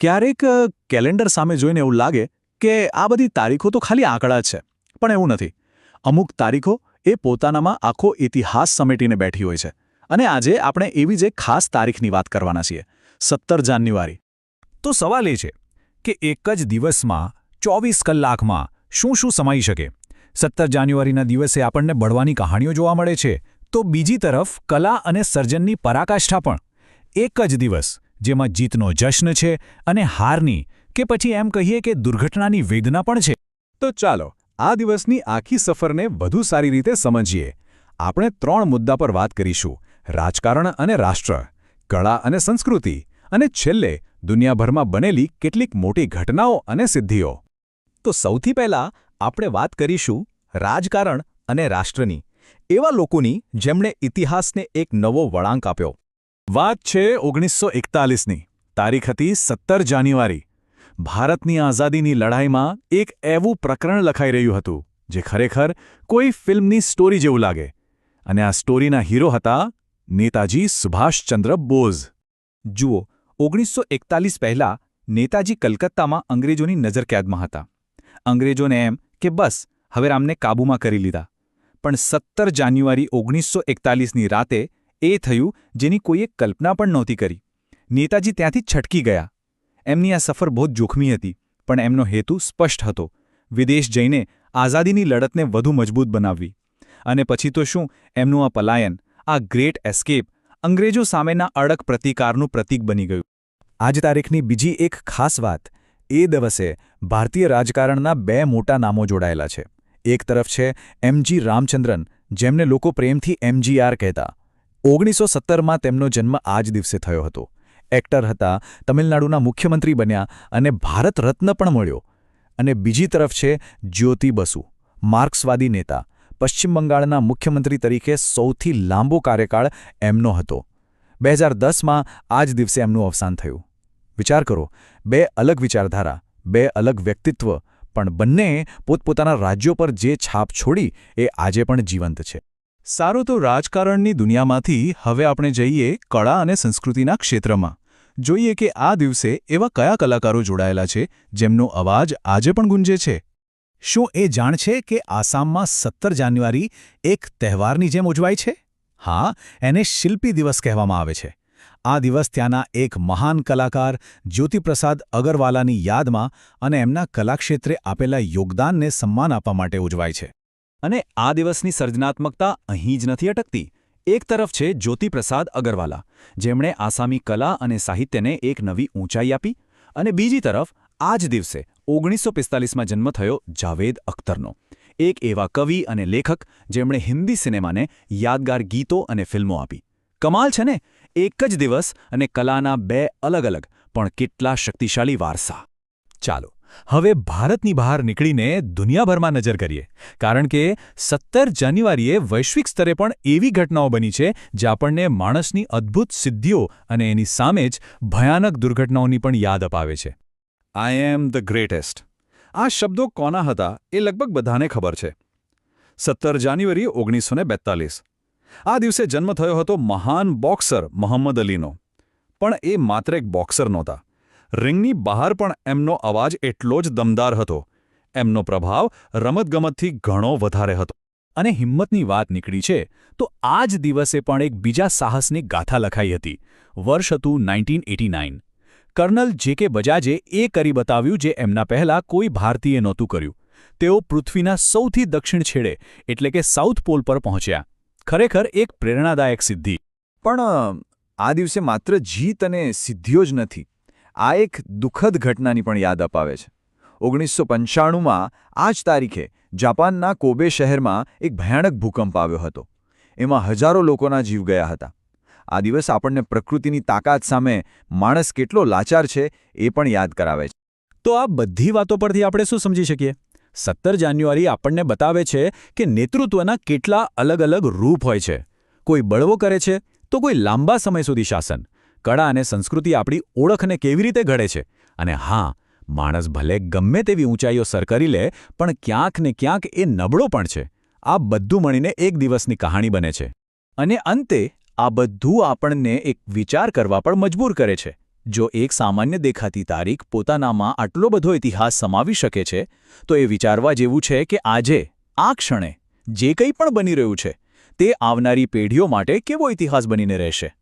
ક્યારેક કેલેન્ડર સામે જોઈને એવું લાગે કે આ બધી તારીખો તો ખાલી આંકડા છે, પણ એવું નથી. અમુક તારીખો એ પોતાનામાં આખો ઇતિહાસ સમેટીને બેઠી હોય છે. અને આજે આપણે એવી જ એક ખાસ તારીખની વાત કરવાના છીએ, સત્તર જાન્યુઆરી. તો સવાલ એ છે કે એક જ દિવસમાં ચોવીસ કલાકમાં શું શું સમાઈ શકે? સત્તર જાન્યુઆરીના દિવસે આપણને બળવાની કહાણીઓ જોવા મળે છે, તો બીજી તરફ કલા અને સર્જનની પરાકાષ્ઠા પણ. એક જ દિવસ જેમાં જીતનો જશ્ન છે અને હારની કે પછી એમ કહીએ કે દુર્ઘટનાની વેદના પણ છે. તો ચાલો, આ દિવસની આખી સફરને વધુ સારી રીતે સમજીએ. આપણે ત્રણ મુદ્દા પર વાત કરીશું. રાજકારણ અને રાષ્ટ્ર, કળા અને સંસ્કૃતિ, અને છેલ્લે દુનિયાભરમાં બનેલી કેટલીક મોટી ઘટનાઓ અને સિદ્ધિઓ. તો સૌથી પહેલાં આપણે વાત કરીશું રાજકારણ અને રાષ્ટ્રની. એવા લોકોની જેમણે ઇતિહાસને એક નવો વળાંક આપ્યો. વાત છે ઓગણીસો એકતાલીસની. તારીખ હતી સત્તર જાન્યુઆરી. ભારતની આઝાદીની લડાઈમાં એક એવું પ્રકરણ લખાઈ રહ્યું હતું, જે ખરેખર કોઈ ફિલ્મની સ્ટોરી જેવું લાગે. અને આ સ્ટોરીના હીરો હતા નેતાજી સુભાષચંદ્ર બોઝ. જુઓ, ઓગણીસો એકતાલીસ પહેલાં નેતાજી કલકત્તામાં અંગ્રેજોની નજરકેદમાં હતા. અંગ્રેજોને એમ કે બસ, હવે આમને કાબૂમાં કરી લીધા. પણ સત્તર જાન્યુઆરી ઓગણીસો એકતાલીસની રાતે એ થયું જેની કોઈએ કલ્પના પણ નહોતી કરી. નેતાજી ત્યાંથી છટકી ગયા. એમની આ સફર બહુ જોખમી હતી, પણ એમનો હેતુ સ્પષ્ટ હતો. વિદેશ જઈને આઝાદીની લડતને વધુ મજબૂત બનાવવી. અને પછી તો શું, એમનું આ પલાયન, આ ગ્રેટ એસ્કેપ, અંગ્રેજો સામેના અડક પ્રતિકારનું પ્રતીક બની ગયું. આજ તારીખની બીજી એક ખાસ વાત, એ દિવસે ભારતીય રાજકારણના બે મોટા નામો જોડાયેલા છે. એક તરફ છે એમજી રામચંદ્રન, જેમને લોકો પ્રેમથી એમજીઆર કહેતા. ઓગણીસો સત્તરમાં તેમનો જન્મ આ જ દિવસે થયો હતો. એક્ટર હતા, તમિલનાડુના મુખ્યમંત્રી બન્યા અને ભારત રત્ન પણ મળ્યો. અને બીજી તરફ છે જ્યોતિ બસુ, માર્ક્સવાદી નેતા. પશ્ચિમ બંગાળના મુખ્યમંત્રી તરીકે સૌથી લાંબો કાર્યકાળ એમનો હતો. બે હજાર દસમાં આ જ દિવસે એમનું અવસાન થયું. વિચાર કરો, બે અલગ વિચારધારા, બે અલગ વ્યક્તિત્વ, પણ બંને પોતપોતાના રાજ્યો પર જે છાપ છોડી એ આજે પણ જીવંત છે. સારું તો રાજકારણની દુનિયામાંથી હવે આપણે જઈએ કળા અને સંસ્કૃતિના ક્ષેત્રમાં. જોઈએ કે આ દિવસે એવા કયા કલાકારો જોડાયેલા છે, જેમનો અવાજ આજે પણ ગુંજે છે. શું એ જાણ છે કે આસામમાં સત્તર જાન્યુઆરી એક તહેવારની જેમ ઉજવાય છે? હા, એને શિલ્પી દિવસ કહેવામાં આવે છે. આ દિવસ ત્યાંના એક મહાન કલાકાર જ્યોતિપ્રસાદ અગરવાલાની યાદમાં અને એમના કલાક્ષેત્રે આપેલા યોગદાનને સન્માન આપવા માટે ઉજવાય છે. અને આ દિવસની સર્જનાત્મકતા અહીં જ નથી અટકતી. એક તરફ છે જ્યોતિપ્રસાદ અગરવાલા, જેમણે આસામી કલા અને સાહિત્યને એક નવી ઊંચાઈ આપી, અને બીજી તરફ આ જ દિવસે ઓગણીસો પિસ્તાલીસમાં જન્મ થયો જાવેદ અખ્તરનો, એક એવા કવિ અને લેખક જેમણે હિન્દી સિનેમાને યાદગાર ગીતો અને ફિલ્મો આપી. કમાલ છે ને? એક જ દિવસ અને કલાના બે અલગ અલગ, પણ કેટલા શક્તિશાળી વારસા. ચાલો હવે ભારતની બહાર નીકળીને દુનિયાભરમાં નજર કરીએ. કારણ કે સત્તર જાન્યુઆરીએ વૈશ્વિક સ્તરે પણ એવી ઘટનાઓ બની છે, જે આપણને માણસની અદ્ભુત સિદ્ધિઓ અને એની સામે જ ભયાનક દુર્ઘટનાઓની પણ યાદ અપાવે છે. આઈ એમ ધ ગ્રેટેસ્ટ આ શબ્દો કોના હતા એ લગભગ બધાને ખબર છે. સત્તર જાન્યુઆરી ઓગણીસો આ દિવસે જન્મ થયો હતો મહાન બોક્સર મોહમ્મદ અલીનો. પણ એ માત્ર એક બોક્સર નહોતા. રિંગની બહાર પણ એમનો અવાજ એટલો જ દમદાર હતો. એમનો પ્રભાવ રમતગમતથી ઘણો વધારે હતો. અને હિંમતની વાત નીકળી છે, તો આ જ દિવસે પણ એક બીજા સાહસની ગાથા લખાઈ હતી. વર્ષ હતું નાઇન્ટીન કર્નલ જે કે બજાજે એ કરી બતાવ્યું જે એમના પહેલાં કોઈ ભારતીય નહોતું કર્યું. તેઓ પૃથ્વીના સૌથી દક્ષિણ છેડે, એટલે કે સાઉથ પોલ પર પહોંચ્યા. ખરેખર એક પ્રેરણાદાયક સિદ્ધિ. પણ આ દિવસે માત્ર જીત અને સિદ્ધિઓ જ નથી. આ એક દુઃખદ ઘટનાની પણ યાદ અપાવે છે. ઓગણીસો પંચાણુંમાં આ જ તારીખે જાપાનના કોબે શહેરમાં એક ભયાનક ભૂકંપ આવ્યો હતો. એમાં હજારો લોકોના જીવ ગયા હતા. આ દિવસ આપણને પ્રકૃતિની તાકાત સામે માણસ કેટલો લાચાર છે એ પણ યાદ કરાવે છે. તો આ બધી વાતો પરથી આપણે શું સમજી શકીએ? સત્તર જાન્યુઆરી આપણને બતાવે છે કે નેતૃત્વના કેટલા અલગ અલગ રૂપ હોય છે. કોઈ બળવો કરે છે તો કોઈ લાંબા સમય સુધી શાસન. કળા અને સંસ્કૃતિ આપણી ઓળખને કેવી રીતે ઘડે છે? અને હા, માણસ ભલે ગમે તેવી ઊંચાઈઓ સર કરી લે, પણ ક્યાંક ને ક્યાંક એ નબળો પણ છે. આ બધું મળીને એક દિવસની કહાણી બને છે. અને અંતે, આ બધું આપણને એક વિચાર કરવા પણ મજબૂર કરે છે. જો એક સામાન્ય દેખાતી તારીખ પોતાનામાં આટલો બધો ઇતિહાસ સમાવી શકે છે, તો એ વિચારવા જેવું છે કે આજે, આ ક્ષણે, જે કંઈ પણ બની રહ્યું છે, તે આવનારી પેઢીઓ માટે કેવો ઇતિહાસ બનીને રહેશે?